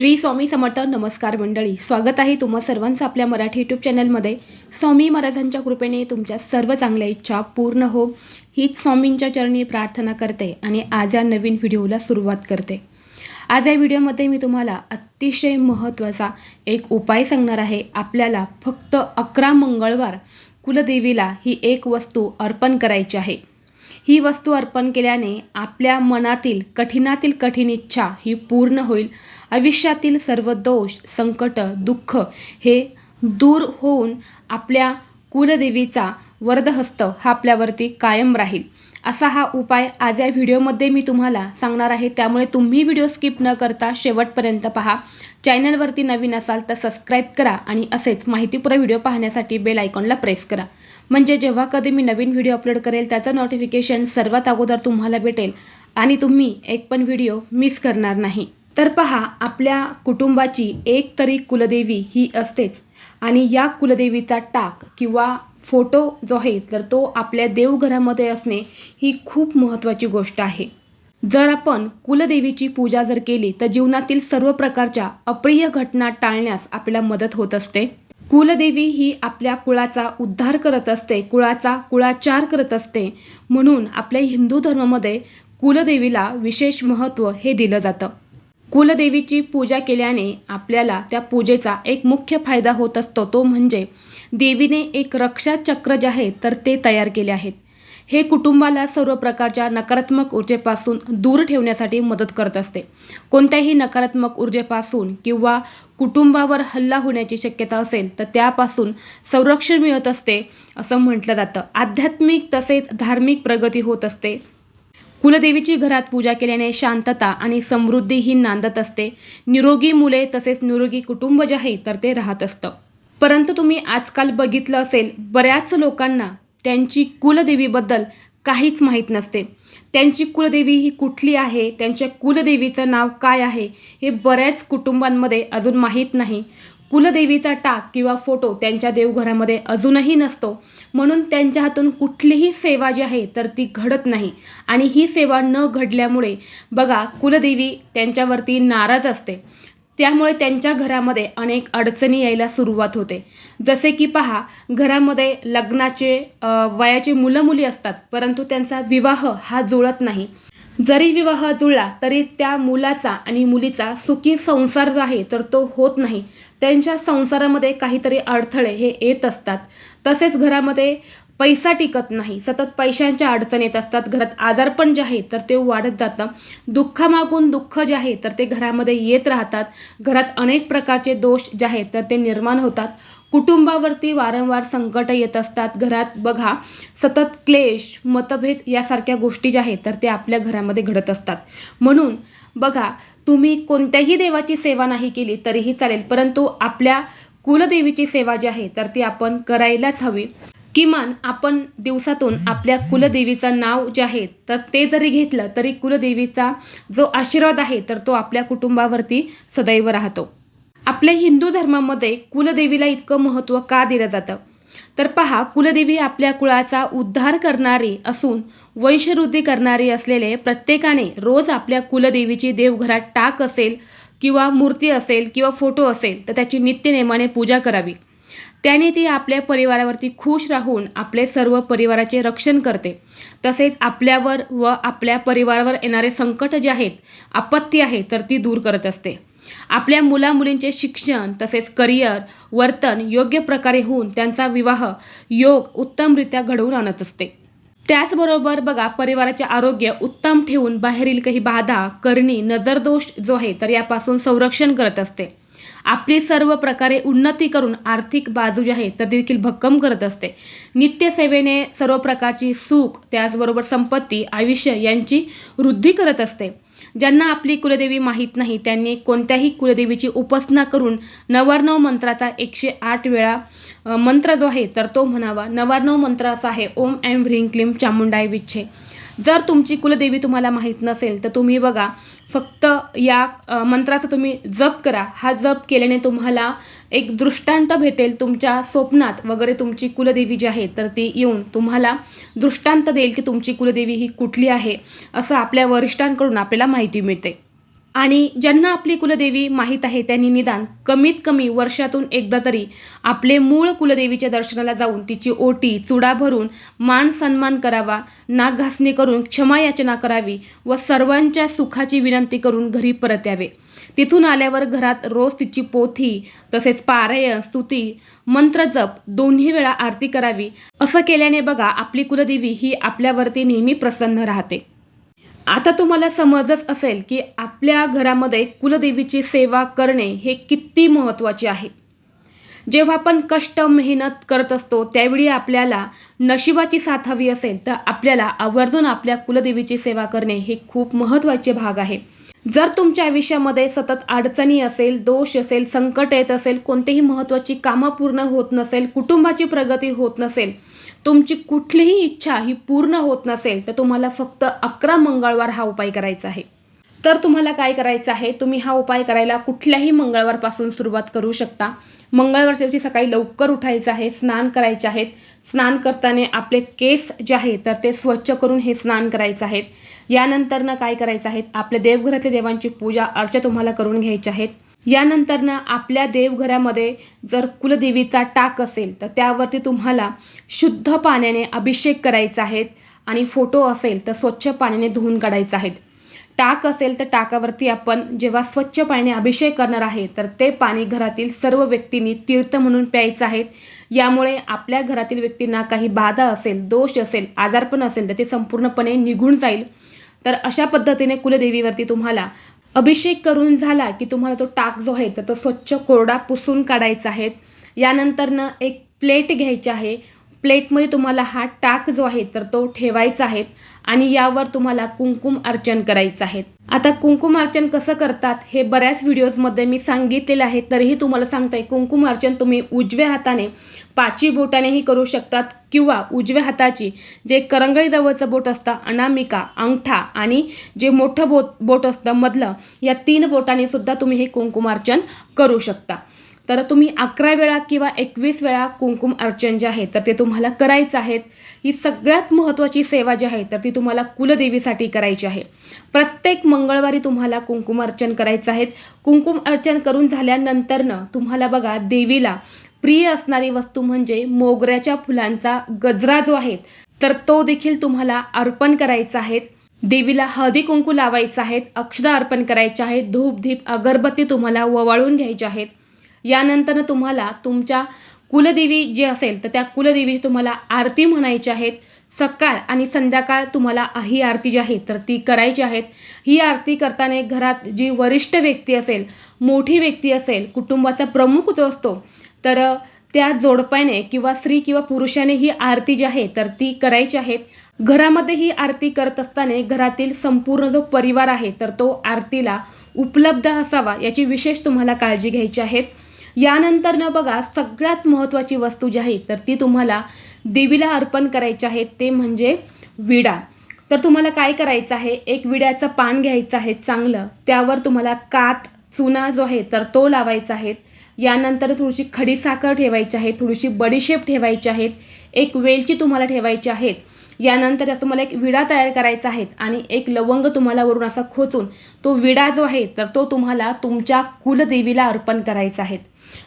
श्री स्वामी समर्थ नमस्कार मंडळी स्वागत आहे तुम्हा सर्वांचं आपल्या मराठी यूट्यूब चॅनलमध्ये स्वामी महाराजांच्या कृपेने तुमच्या सर्व चांगल्या इच्छा पूर्ण हो हीच स्वामींच्या चरणी प्रार्थना करते आणि आज या नवीन व्हिडिओला सुरुवात करते. आज या व्हिडिओमध्ये मी तुम्हाला अतिशय महत्त्वाचा एक उपाय सांगणार आहे. आपल्याला फक्त अकरा मंगळवार कुलदेवीला ही एक वस्तू अर्पण करायची आहे. ही वस्तू अर्पण केल्याने आपल्या मनातील कठीणातील कठीण इच्छा ही पूर्ण होईल. आयुष्यातील सर्व दोष संकट दुःख हे दूर होऊन आपल्या कुलदेवीचा वरदहस्त हा आपल्यावरती कायम राहील. असा हा उपाय आज या व्हिडिओमध्ये मी तुम्हाला सांगणार आहे. त्यामुळे तुम्ही व्हिडिओ स्किप न करता शेवटपर्यंत पहा. चॅनलवरती नवीन असाल तर सबस्क्राईब करा आणि असेच माहितीपूर्ण व्हिडिओ पाहण्यासाठी बेल आयकॉनला प्रेस करा. म्हणजे जेव्हा कधी मी नवीन व्हिडिओ अपलोड करेल त्याचं नोटिफिकेशन सर्वात अगोदर तुम्हाला भेटेल आणि तुम्ही एक पण व्हिडिओ मिस करणार नाही. तर पहा आपल्या कुटुंबाची एक तरी कुलदेवी ही असतेच आणि या कुलदेवीचा टाक किंवा फोटो जो आहे तर तो आपल्या देवघरामध्ये असणे ही खूप महत्त्वाची गोष्ट आहे. जर आपण कुलदेवीची पूजा जर केली तर जीवनातील सर्व प्रकारच्या अप्रिय घटना टाळण्यास आपल्याला मदत होत असते. कुलदेवी ही आपल्या कुळाचा उद्धार करत असते कुळाचा कुळाचार करत असते. म्हणून आपल्या हिंदू धर्मामध्ये कुलदेवीला विशेष महत्त्व हे दिलं जातं. कुलदेवीची पूजा केल्याने आपल्याला त्या पूजेचा एक मुख्य फायदा होत असतो. तो म्हणजे देवीने एक रक्षा चक्र जे आहे तर ते तयार केले आहेत. हे कुटुंबाला सर्व प्रकारच्या नकारात्मक ऊर्जेपासून दूर ठेवण्यासाठी मदत करत असते. कोणत्याही नकारात्मक ऊर्जेपासून किंवा कुटुंबावर हल्ला होण्याची शक्यता असेल तर त्यापासून संरक्षण मिळत असते असं म्हटलं जातं. आध्यात्मिक तसेच धार्मिक प्रगती होत असते. कुलदेवीची घरात पूजा केल्याने शांतता आणि समृद्धी ही नांदत असते. निरोगी मुले तसेच निरोगी कुटुंब जे आहे तर ते राहत असतं. परंतु तुम्ही आजकाल बघितलं असेल बऱ्याच लोकांना त्यांची कुलदेवीबद्दल काहीच माहीत नसते. त्यांची कुलदेवी ही कुठली आहे? त्यांच्या कुलदेवीचं नाव काय आहे? हे बऱ्याच कुटुंबांमध्ये अजून माहीत नाही. कुलदेवीचा टाक किंवा फोटो त्यांच्या देवघरामध्ये अजूनही नसतो. म्हणून त्यांच्या हातून कुठलीही सेवा जी आहे तर ती घडत नाही. आणि ही सेवा न घडल्यामुळे बघा कुलदेवी त्यांच्यावरती नाराज असते. त्यामुळे त्यांच्या घरामध्ये अनेक अडचणी यायला सुरुवात होते. जसे की पहा घरामध्ये लग्नाचे वयाचे मुलं मुली असतात परंतु त्यांचा विवाह हा जुळत नाही. जरी विवाह जुळला तरी त्या मुलाचा आणि मुलीचा सुखी संसार जो आहे तर तो होत नाही. त्यांच्या संसारामध्ये काहीतरी अडथळे हे येत असतात. तसेच घरामध्ये पैसा टिकत नाही. सतत पैशांच्या अडचण येत असतात. घरात आजारपण जे आहे तर ते वाढत जातं. दुःखामागून दुःख जे आहे तर ते घरामध्ये येत राहतात. घरात अनेक प्रकारचे दोष जे आहेत तर ते निर्माण होतात. कुटुंबावरती वारंवार संकट येत असतात. घरात बघा सतत क्लेश मतभेद यासारख्या गोष्टी ज्या आहेत तर ते आपल्या घरामध्ये घडत असतात. म्हणून बघा तुम्ही कोणत्याही देवाची सेवा नाही केली तरीही चालेल परंतु आपल्या कुलदेवीची सेवा जी आहे तर ती आपण करायलाच हवी. किमान आपण दिवसातून आपल्या कुलदेवीचं नाव जे आहे तर ते जरी घेतलं तरी कुलदेवीचा जो आशीर्वाद आहे तर तो आपल्या कुटुंबावरती सदैव राहतो. आपल्या हिंदू धर्मामध्ये कुलदेवीला इतकं महत्त्व का दिलं जातं? तर पहा कुलदेवी आपल्या कुळाचा उद्धार करणारी असून वंशवृद्धी करणारी असलेले प्रत्येकाने रोज आपल्या कुलदेवीची देवघरात टाक असेल किंवा मूर्ती असेल किंवा फोटो असेल तर त्याची नित्यनेमाने पूजा करावी. त्याने ती आपल्या परिवारावरती खुश राहून आपले सर्व परिवाराचे रक्षण करते. तसेच आपल्यावर व आपल्या परिवारावर येणारे संकट जे आहेत आपत्ती आहे तर ती दूर करत असते. आपल्या मुलामुलींचे शिक्षण तसेच करिअर वर्तन योग्य प्रकारे होऊन त्यांचा विवाह योग उत्तमरित्या घडवून आणत असते. त्याचबरोबर बघा परिवाराचे आरोग्य उत्तम ठेवून बाहेरील काही बाधा करणी नजरदोष जो आहे तर यापासून संरक्षण करत असते. आपली सर्व प्रकारे उन्नती करून आर्थिक बाजू जी आहे तर देखील भक्कम करत असते. नित्यसेवेने सर्व प्रकारची सुख त्याचबरोबर संपत्ती आयुष्य यांची वृद्धी करत असते. ज्यांना आपली कुलदेवी माहीत नाही त्यांनी कोणत्याही कुलदेवीची उपासना करून नवार्णव मंत्राचा एकशे आठ वेळा मंत्र जो आहे तर तो म्हणावा. नवार्णव मंत्र असा आहे ओम एम ह्रीं क्लीम चामुंडाय विच्छे. जर तुमची कुलदेवी तुम्हाला माहीत नसेल तर तुम्ही बघा फक्त या मंत्राचा तुम्ही जप करा. हा जप केल्याने तुम्हाला एक दृष्टांत भेटेल तुमच्या स्वप्नात वगैरे तुमची कुलदेवी जी आहे तर ती येऊन तुम्हाला दृष्टांत देईल की तुमची कुलदेवी ही कुठली आहे असं आपल्या वरिष्ठांकडून आपल्याला माहिती मिळते. आणि ज्यांना आपली कुलदेवी माहीत आहे त्यांनी निदान कमीत कमी वर्षातून एकदा तरी आपले मूळ कुलदेवीच्या दर्शनाला जाऊन तिची ओटी चुडा भरून मान सन्मान करावा नाक घासणी करून क्षमा याचना करावी व सर्वांच्या सुखाची विनंती करून घरी परत यावे. तिथून आल्यावर घरात रोज तिची पोथी तसेच पारायण स्तुती मंत्रजप दोन्ही वेळा आरती करावी. असं केल्याने बघा आपली कुलदेवी ही आपल्यावरती नेहमी प्रसन्न राहते. आता तुम्हाला समजच असेल की आपल्या घरामध्ये कुलदेवीची सेवा करणे हे किती महत्त्वाचे आहे. जेव्हा आपण कष्ट मेहनत करत असतो त्यावेळी आपल्याला नशिबाची साथ हवी असेल तर आपल्याला आवर्जून आपल्या कुलदेवीची सेवा करणे हे खूप महत्त्वाचे भाग आहे. जर तुमच्या आयुष्यामध्ये सतत अडचणी असेल दोष असेल संकट येत असेल कोणतेही महत्त्वाची कामं पूर्ण होत नसेल कुटुंबाची प्रगती होत नसेल तुमची कुठलीही इच्छा ही पूर्ण होत नसेल तर तुम्हाला फक्त अकरा मंगळवार हा उपाय करायचा आहे. तर तुम्हाला काय करायचं आहे? तुम्ही हा उपाय करायला कुठल्याही मंगळवारपासून सुरुवात करू शकता. मंगळवारच्या दिवशी सकाळी लवकर उठायचं आहे स्नान करायचे आहेत. स्नान करताना आपले केस जे आहे तर ते स्वच्छ करून हे स्नान करायचं आहेत यानंतरनं काय करायचं आहे? आपल्या देवघरातल्या देवांची पूजा अर्चा तुम्हाला करून घ्यायची आहेत. यानंतरनं आपल्या देवघरामध्ये जर कुलदेवीचा टाक असेल तर त्यावरती तुम्हाला शुद्ध पाण्याने अभिषेक करायचा आहे आणि फोटो असेल तर स्वच्छ पाण्याने धुवून काढायचा आहेत टाक असेल तर टाकावरती आपण जेव्हा स्वच्छ पाण्याने अभिषेक करणार आहे तर ते पाणी घरातील सर्व व्यक्तींनी तीर्थ म्हणून प्यायचं आहे. यामुळे आपल्या घरातील व्यक्तींना काही बाधा असेल दोष असेल आजारपण असेल तर ते संपूर्णपणे निघून जाईल. तर अशा पद्धतीने कुलदेवीवरती तुम्हाला अभिषेक करून झाला की तुम्हाला तो टाक जो आहे तर तो स्वच्छ कोरडा पुसून काढायचा आहे. यानंतरनं एक प्लेट घ्यायची आहे. प्लेटमध्ये तुम्हाला हा टाक जो आहे तर तो ठेवायचा आहे आणि यावर तुम्हाला कुंकुम अर्चन करायचं आहे. आता कुंकुम अर्चन कसं करतात हे बऱ्याच व्हिडिओजमध्ये मी सांगितलेलं आहे. तरीही तुम्हाला सांगताय कुंकुम अर्चन तुम्ही उजव्या हाताने पाची बोटानेही करू शकतात किंवा उजव्या हाताची जे करंगळीजवळचं बोट असतं अनामिका अंगठा आणि जे मोठं बोट बोट असतं मधलं या तीन बोटाने सुद्धा तुम्ही हे कुंकुमार्चन करू शकता. तर तुम्ही अकरा वेळा किंवा एकवीस वेळा कुंकुम अर्चन जे आहे तर ते तुम्हाला करायचं आहेत ही सगळ्यात महत्त्वाची सेवा जी आहे तर ती तुम्हाला कुलदेवीसाठी करायची आहे. प्रत्येक मंगळवारी तुम्हाला कुंकुम अर्चन करायचं आहेत कुंकुम अर्चन करून झाल्यानंतरनं तुम्हाला बघा देवीला प्रिय असणारी वस्तू म्हणजे मोगऱ्याच्या फुलांचा गजरा जो आहे तर तो देखील तुम्हाला अर्पण करायचा आहे. देवीला हळदी कुंकू लावायचं आहेत अक्षदा अर्पण करायचे आहेत धूप धीप अगरबत्ती तुम्हाला ववाळून घ्यायचे आहेत. यानंतर तुम्हाला तुमच्या कुलदेवी जे असेल तर त्या कुलदेवीची तुम्हाला आरती म्हणायची आहेत. सकाळ आणि संध्याकाळ तुम्हाला ही आरती जी आहे तर ती करायची आहेत. ही आरती करताना घरात जी वरिष्ठ व्यक्ती असेल मोठी व्यक्ती असेल कुटुंबाचा प्रमुख जो असतो तर त्या जोडप्याने किंवा स्त्री किंवा पुरुषाने ही आरती जी आहे तर ती करायची आहेत. घरामध्ये ही आरती करत असताना घरातील संपूर्ण जो परिवार आहे तर तो आरतीला उपलब्ध असावा याची विशेष तुम्हाला काळजी घ्यायची आहे. यानंतर न बघा सगळ्यात महत्त्वाची वस्तू जी आहे तर ती तुम्हाला देवीला अर्पण करायची आहे ते म्हणजे विडा. तर तुम्हाला काय करायचं आहे? एक विड्याचं पान घ्यायचं आहे चांगलं. त्यावर तुम्हाला कात चुना जो आहे तर तो लावायचा आहे. यानंतर थोडीशी खडीसाखर ठेवायची आहे थोडीशी बडीशेप ठेवायची आहेत एक वेलची तुम्हाला ठेवायची आहेत यानंतर त्याचं मला एक विडा तयार करायचा आहे आणि एक लवंग तुम्हाला वरून असा खोचून तो विडा जो आहे तर तो तुम्हाला तुमच्या कुलदेवीला अर्पण करायचा आहे.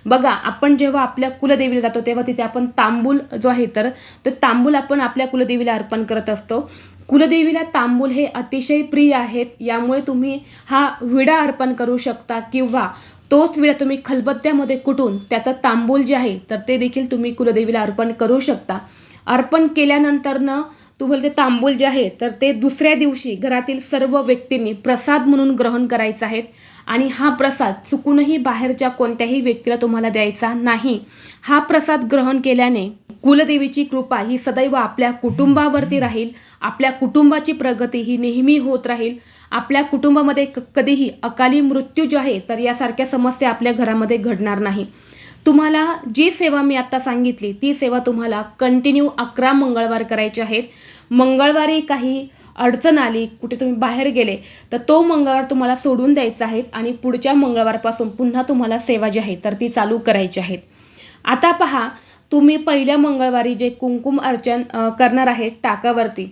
बघा आपण जेव्हा आपल्या कुलदेवीला जातो तेव्हा तिथे आपण तांबूल जो आहे तर तो तांबूल आपण आपल्या कुलदेवीला अर्पण करत असतो. कुलदेवीला तांबूल हे अतिशय प्रिय आहेत. यामुळे तुम्ही हा विडा अर्पण करू शकता किंवा तोच विडा तुम्ही खलबत्त्यामध्ये कुटून त्याचं तांबूल जे आहे तर ते देखील तुम्ही कुलदेवीला अर्पण करू शकता. अर्पण केल्यानंतरनं तुम्हाला ते तांबूल जे आहे तर ते दुसऱ्या दिवशी घरातील सर्व व्यक्तींनी प्रसाद म्हणून ग्रहण करायचा आहे आणि हा प्रसाद चुकूनही बाहेरच्या कोणत्याही व्यक्तीला तुम्हाला द्यायचा नाही. हा प्रसाद ग्रहण केल्याने कुलदेवीची कृपा ही सदैव आपल्या कुटुंबावरती राहील. आपल्या कुटुंबाची प्रगती ही नेहमी होत राहील. आपल्या कुटुंबामध्ये क कधीही अकाली मृत्यू जो आहे तर यासारख्या समस्या आपल्या घरामध्ये घडणार नाही. तुम्हाला जी सेवा मी आत्ता सांगितली ती सेवा तुम्हाला कंटिन्यू अकरा मंगळवार करायचे आहेत. मंगळवारी काही अडचण आली कुठे तुम्ही बाहेर गेले तर तो मंगळवार तुम्हाला सोडून द्यायचा आहे आणि पुढच्या मंगळवारपासून पुन्हा तुम्हाला सेवा जी आहे तर ती चालू करायची आहेत आता पहा तुम्ही पहिल्या मंगळवारी जे कुंकुम अर्चन करणार आहेत टाकावरती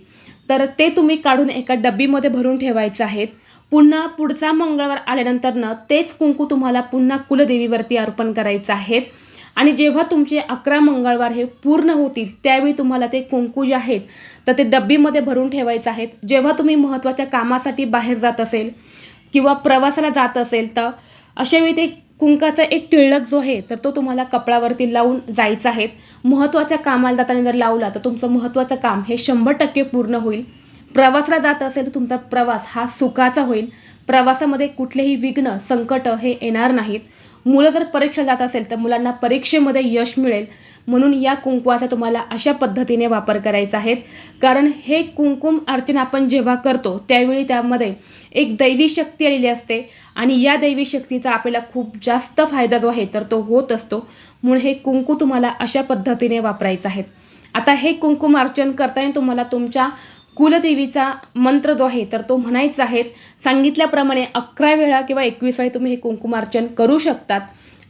तर ते तुम्ही काढून एका डब्बीमध्ये भरून ठेवायचं आहेत. पुन्हा पुढचा मंगळवार आल्यानंतरनं तेच कुंकू तुम्हाला पुन्हा कुलदेवीवरती अर्पण करायचं आहे. आणि जेव्हा तुमचे अकरा मंगळवार हे पूर्ण होतील त्यावेळी तुम्हाला ते कुंकू जे आहेत तर ते डब्बीमध्ये भरून ठेवायचं आहेत. जेव्हा तुम्ही महत्त्वाच्या कामासाठी बाहेर जात असेल किंवा प्रवासाला जात असेल तर अशावेळी ते कुंकाचा एक टिळक जो आहे तर तो तुम्हाला कपडावरती लावून जायचा आहे. महत्त्वाच्या कामाला जाताना जर लावला तर तुमचं महत्त्वाचं काम हे शंभर टक्के पूर्ण होईल. प्रवासाला जात असेल तर तुमचा प्रवास हा सुखाचा होईल. प्रवासामध्ये कुठलेही विघ्न संकट हे येणार नाहीत. मुलं जर परीक्षा जात असेल तर मुलांना परीक्षेमध्ये यश मिळेल. म्हणून या कुंकवाचा तुम्हाला अशा पद्धतीने वापर करायचा आहे. कारण हे कुंकुम अर्चना आपण जेव्हा करतो त्यावेळी त्यामध्ये एक दैवी शक्ती आलेली असते. आणि या दैवी शक्तीचा आपल्याला खूप जास्त फायदा जो आहे तर तो होत असतो. म्हणून हे कुंकू तुम्हाला अशा पद्धतीने वापरायचं आहे. आता हे कुंकुम अर्चन करताना तुम्हाला तुमच्या कुलदेवीचा मंत्र जो आहे तर तो म्हणायचा आहे सांगितल्याप्रमाणे अकरा वेळा किंवा एकवीस वेळा तुम्ही हे कुंकुमार्चन करू शकतात.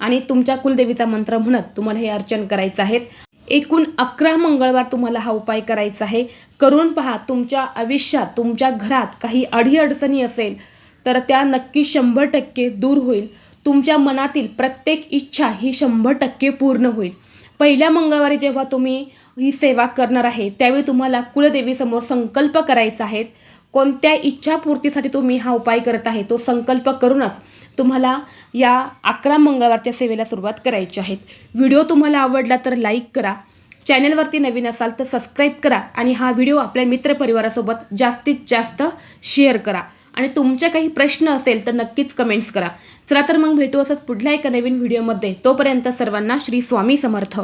आणि तुमच्या कुलदेवीचा मंत्र म्हणत तुम्हाला हे अर्चन करायचं आहे. एकूण अकरा मंगळवार तुम्हाला हा उपाय करायचा आहे. करून पहा तुमच्या आयुष्यात तुमच्या घरात काही अडीअडचणी असेल तर त्या नक्की शंभर टक्के दूर होईल. तुमच्या मनातील प्रत्येक इच्छा ही शंभर टक्के पूर्ण होईल. पहिल्या मंगळवारी जेव्हा तुम्ही ही सेवा करणार आहे. त्यावेळी तुम्हाला कुलदेवीसमोर संकल्प करायचा आहे. कोणत्या इच्छापूर्तीसाठी तुम्ही हा उपाय करत आहे तो संकल्प करूनच तुम्हाला या अकरा मंगळवारच्या सेवेला सुरुवात करायची आहे. व्हिडिओ तुम्हाला आवडला तर लाईक करा. चॅनलवरती नवीन असाल तर सबस्क्राईब करा आणि हा व्हिडिओ आपल्या मित्रपरिवारासोबत जास्तीत जास्त शेअर करा. आणि तुमचे काही प्रश्न असेल तर नक्कीच कमेंट्स करा. चला तर मग भेटू असंच पुढल्या एका नवीन व्हिडिओमध्ये. तोपर्यंत सर्वांना श्री स्वामी समर्थ.